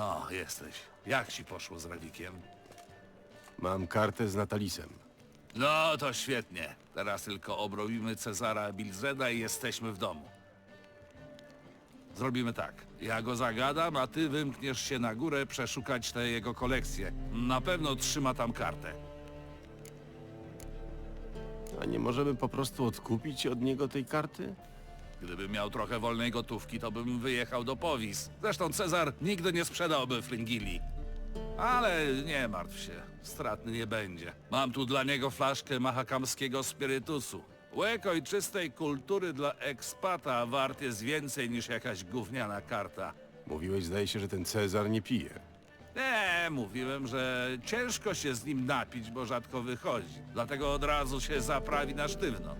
No, jesteś. Jak ci poszło z Rawikiem? Mam kartę z Natalisem. No, to świetnie. Teraz tylko obrobimy Cezara Bilzeda i jesteśmy w domu. Zrobimy tak. Ja go zagadam, a ty wymkniesz się na górę przeszukać tę jego kolekcję. Na pewno trzyma tam kartę. A nie możemy po prostu odkupić od niego tej karty? Gdybym miał trochę wolnej gotówki, to bym wyjechał do Powis. Zresztą Cezar nigdy nie sprzedałby Fringili. Ale nie martw się, stratny nie będzie. Mam tu dla niego flaszkę mahakamskiego spirytusu. Łyk ojczystej kultury dla ekspata wart jest więcej niż jakaś gówniana karta. Mówiłeś, zdaje się, że ten Cezar nie pije. Nie, mówiłem, że ciężko się z nim napić, bo rzadko wychodzi. Dlatego od razu się zaprawi na sztywno.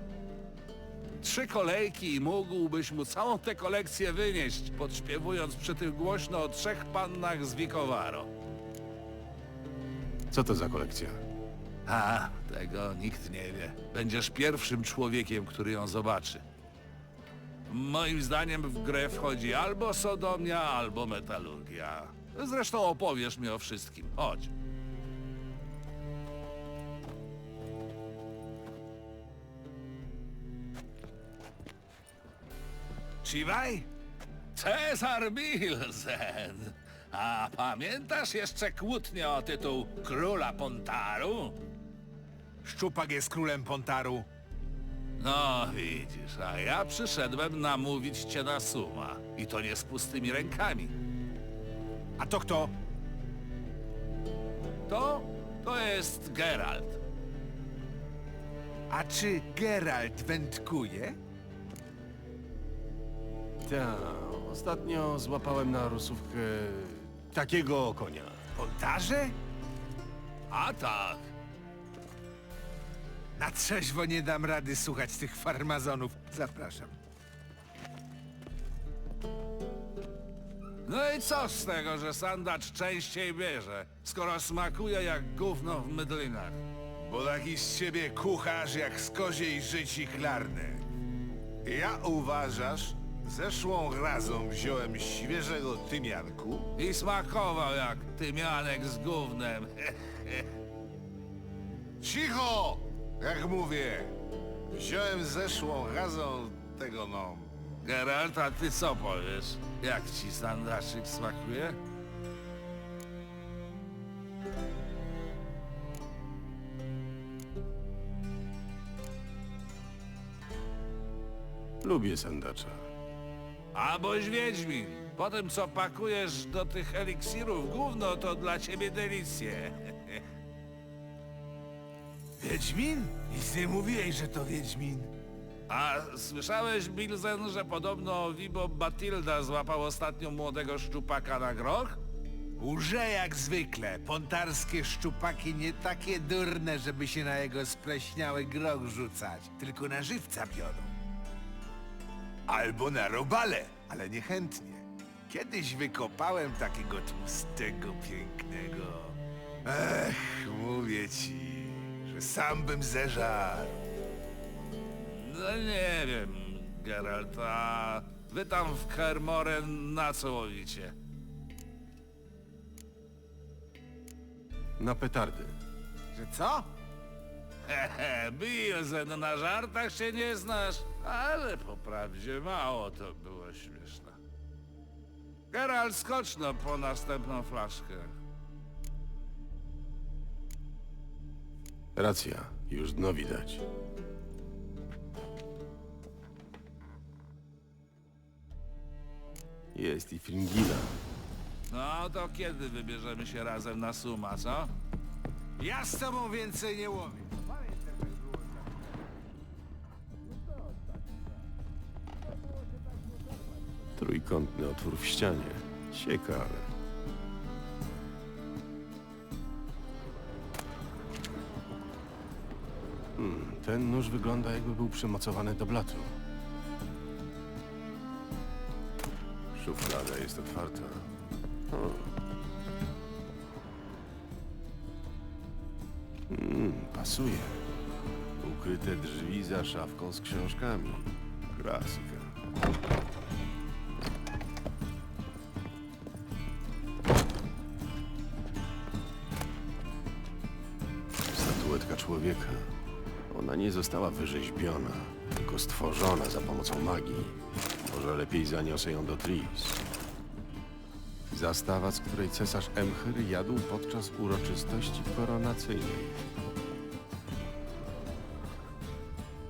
Trzy kolejki i mógłbyś mu całą tę kolekcję wynieść, podśpiewując przy tym głośno o trzech pannach z Vicovaro. Co to za kolekcja? A, tego nikt nie wie. Będziesz pierwszym człowiekiem, który ją zobaczy. Moim zdaniem w grę wchodzi albo sodomia, albo metalurgia. Zresztą opowiesz mi o wszystkim. Chodź. Siwaj? Cezar Bilzen. A pamiętasz jeszcze kłótnię o tytuł Króla Pontaru? Szczupak jest królem Pontaru. No widzisz, a ja przyszedłem namówić cię na suma. I to nie z pustymi rękami. A to kto? To, to jest Geralt. A czy Geralt wędkuje? Ta, ostatnio złapałem na rusówkę takiego konia. Pontarze? A tak, Na trzeźwo nie dam rady słuchać tych farmazonów. Zapraszam. no i co z tego, że sandacz częściej bierze, skoro smakuje jak gówno w mydlinach? Bo taki z ciebie kucharz jak z koziej życi chlarny. Ja uważasz, zeszłą razą wziąłem świeżego tymianku, I smakował jak tymianek z gównem. cicho! Jak mówię, wziąłem zeszłą razą tego no... Geralt, a ty co powiesz? Jak ci sandaczyk smakuje? Lubię sandacza. A boś Wiedźmin. Po tym, co pakujesz do tych eliksirów gówno, to dla ciebie delicje. Wiedźmin? Nic nie mówiłeś, że to Wiedźmin. A słyszałeś, Bilzen, że podobno Vibo Batilda złapał ostatnio młodego szczupaka na groch? Łże jak zwykle. Pontarskie szczupaki nie takie durne, żeby się na jego spleśniały grog rzucać. Tylko na żywca biorą. Albo na robale, ale niechętnie. Kiedyś wykopałem takiego tłustego, pięknego. Ech, mówię ci, że sam bym zeżarł. No nie wiem, Geralt, a wy tam w Kermoren na co łowicie? Na petardy. Że co? Bilzen, na żartach się nie znasz, ale po prawdzie mało to było śmieszne. Geralt, skocz no po następną flaszkę. Racja, już dno widać. Jest i Fringila. No to kiedy wybierzemy się razem na suma, co? Ja z tobą więcej nie łowię. Trójkątny otwór w ścianie. Ciekawe. Hmm, ten nóż wygląda jakby był przymocowany do blatu. Szuflada jest otwarta. O. Hmm, pasuje. Ukryte drzwi za szafką z książkami. Klasyka. Człowieka. Ona nie została wyrzeźbiona, tylko stworzona za pomocą magii. Może lepiej zaniosę ją do Tris. Zastawa, z której cesarz Emchyr jadł podczas uroczystości koronacyjnej.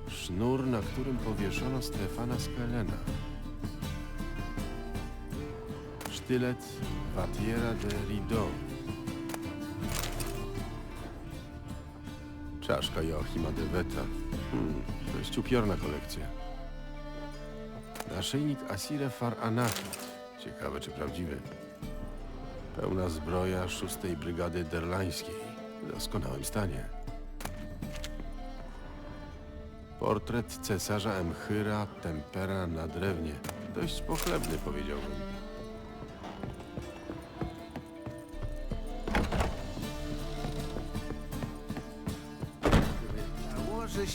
Sznur, na którym powieszono Stefana Skelena. Sztylet Vatiera de Ridon. Czaszka Joachima de Weta. Hmm, dość upiorna kolekcja. Naszyjnik Asire Far Anachit. Ciekawe, czy prawdziwy. Pełna zbroja szóstej Brygady Derlańskiej. W doskonałym stanie. Portret cesarza Emchyra Tempera na drewnie. Dość pochlebny, powiedziałbym.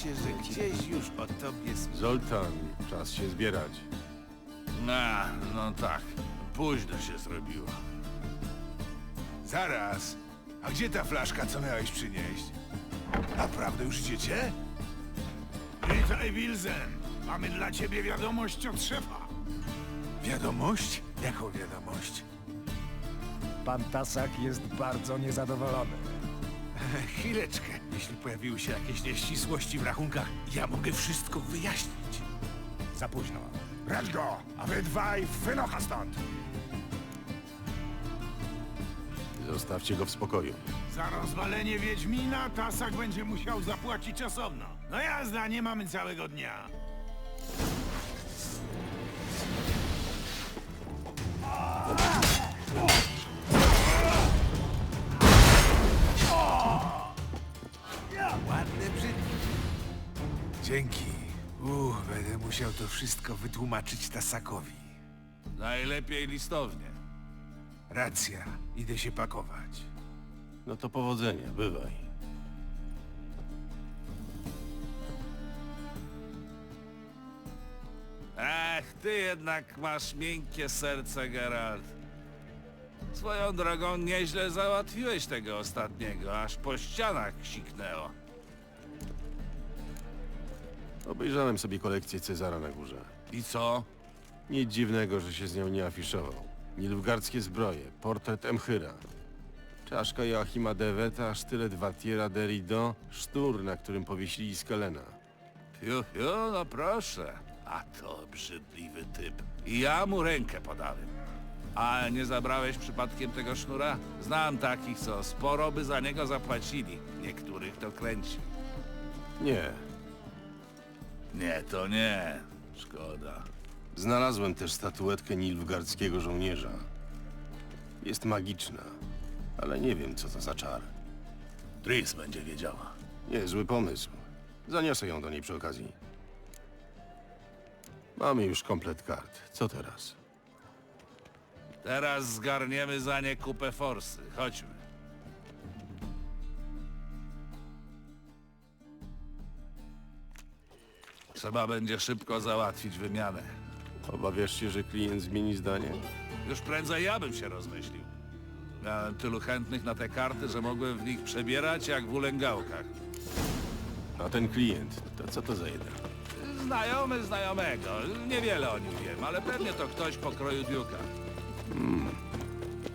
Się, że gdzieś już o tobie. Zoltan, czas się zbierać. A, no tak. Późno się zrobiło. Zaraz. A gdzie ta flaszka, co miałeś przynieść? Naprawdę już idziecie? Witaj, Wilzen. Mamy dla ciebie wiadomość od szefa. Wiadomość? Jaką wiadomość? Pan Tasak jest bardzo niezadowolony. Chwileczkę. Jeśli pojawiły się jakieś nieścisłości w rachunkach, ja mogę wszystko wyjaśnić. Za późno. Brać go, a wy dwaj wynocha stąd. Zostawcie go w spokoju. Za rozwalenie Wiedźmina Tasak będzie musiał zapłacić osobno. No jazda, nie mamy całego dnia. Dzięki. Uch, będę musiał to wszystko wytłumaczyć Tasakowi. Najlepiej listownie. Racja. Idę się pakować. No to powodzenia, bywaj. Ech, ty jednak masz miękkie serce, Geralt. Swoją drogą nieźle załatwiłeś tego ostatniego, aż po ścianach siknęło. Obejrzałem sobie kolekcję Cezara na górze. I co? Nic dziwnego, że się z nią nie afiszował. Nilfgardzkie zbroje, portret Emchyra. Czaszka Joachima de Weta, sztylet Vatiera de Ridon, sztur, na którym powiesili Skelena. Fiu, fiu, no proszę. A to obrzydliwy typ. I ja mu rękę podałem. A nie zabrałeś przypadkiem tego sznura? Znam takich, co sporo by za niego zapłacili. Niektórych to kręci. Nie, Nie, to nie. Szkoda. znalazłem też statuetkę nilfgardzkiego żołnierza. Jest magiczna, ale nie wiem, co to za czar. Tris będzie wiedziała. Niezły pomysł. Zaniosę ją do niej przy okazji. Mamy już komplet kart. Co teraz? Teraz zgarniemy za nie kupę forsy. Chodźmy. Trzeba będzie szybko załatwić wymianę. Obawiasz się, że klient zmieni zdanie? Już prędzej ja bym się rozmyślił. Miałem tylu chętnych na te karty, że mogłem w nich przebierać jak w ulęgałkach. A ten klient, to co to za jeden? Znajomy znajomego. Niewiele o nim wiem, ale pewnie to ktoś pokroju Duke'a.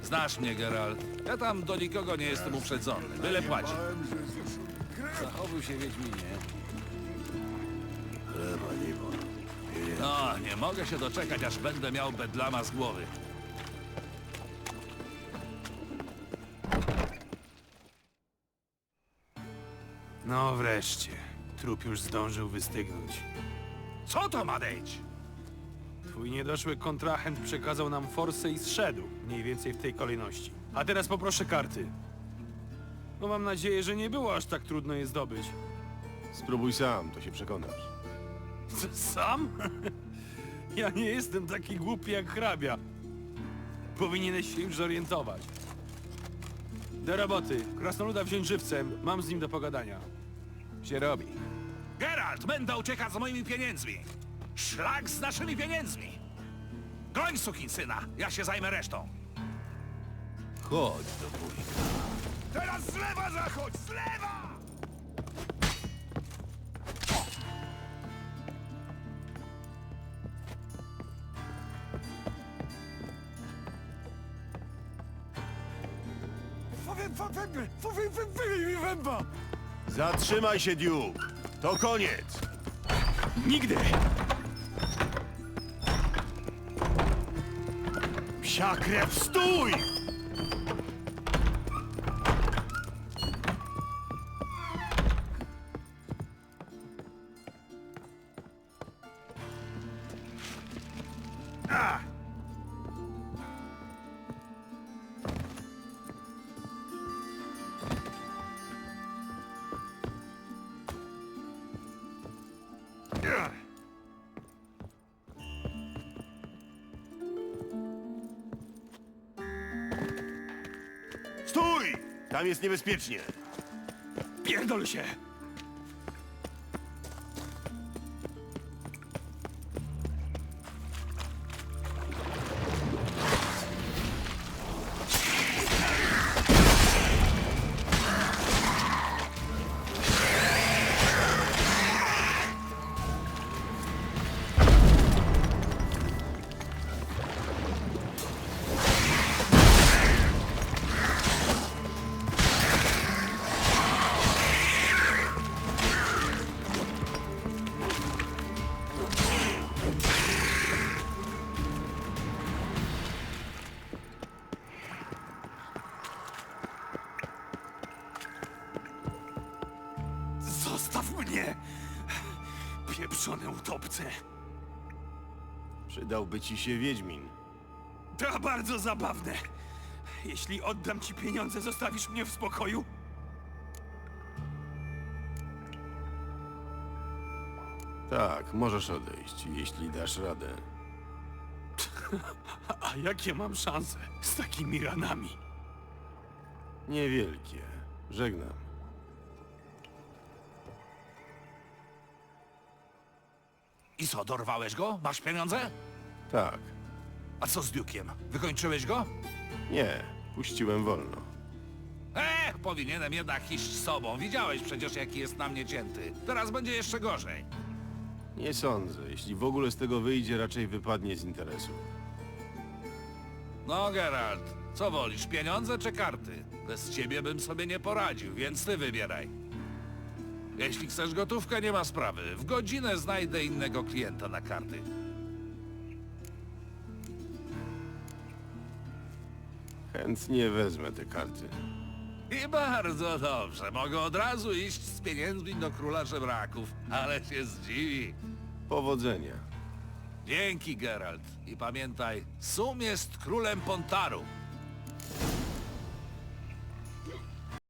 Znasz mnie, Geralt. Ja tam do nikogo nie jestem uprzedzony. Byle płaci. Zachowuj się, Wiedźminie. Nie mogę się doczekać, aż będę miał bedlama z głowy. No wreszcie. Trup już zdążył wystygnąć. Co to ma być? Twój niedoszły kontrahent przekazał nam forsę i zszedł, mniej więcej w tej kolejności. A teraz poproszę karty. No mam nadzieję, że nie było aż tak trudno je zdobyć. Spróbuj sam, to się przekonasz. Sam? Ja nie jestem taki głupi jak hrabia. Powinieneś się już zorientować. Do roboty. Krasnoluda wziąć żywcem. Mam z nim do pogadania. Się robi. Geralt, będę uciekać z moimi pieniędzmi. Szlak z naszymi pieniędzmi. Goń, syna, ja się zajmę resztą. Chodź do wujka. Teraz z lewa zachodź, z lewa! Zatrzymaj się, Duke! To koniec! Nigdy! Psia krew, stój! Tam jest niebezpiecznie. Pierdol się! Przydałby ci się Wiedźmin. To bardzo zabawne. Jeśli oddam ci pieniądze, zostawisz mnie w spokoju? Tak, możesz odejść, jeśli dasz radę. A jakie mam szanse z takimi ranami? Niewielkie. Żegnam. I co, dorwałeś go? Masz pieniądze? Tak. A co z Duke'iem? Wykończyłeś go? Nie, puściłem wolno. Ech, powinienem jednak iść z sobą. Widziałeś przecież, jaki jest na mnie cięty. Teraz będzie jeszcze gorzej. Nie sądzę. Jeśli w ogóle z tego wyjdzie, raczej wypadnie z interesu. No, Geralt, co wolisz, pieniądze czy karty? Bez ciebie bym sobie nie poradził, więc ty wybieraj. Jeśli chcesz gotówkę, nie ma sprawy. W godzinę znajdę innego klienta na karty. Chętnie wezmę te karty. I bardzo dobrze. Mogę od razu iść z pieniędzmi do króla żebraków, ale się zdziwi. Powodzenia. Dzięki, Geralt. I pamiętaj, Sum jest królem Pontaru.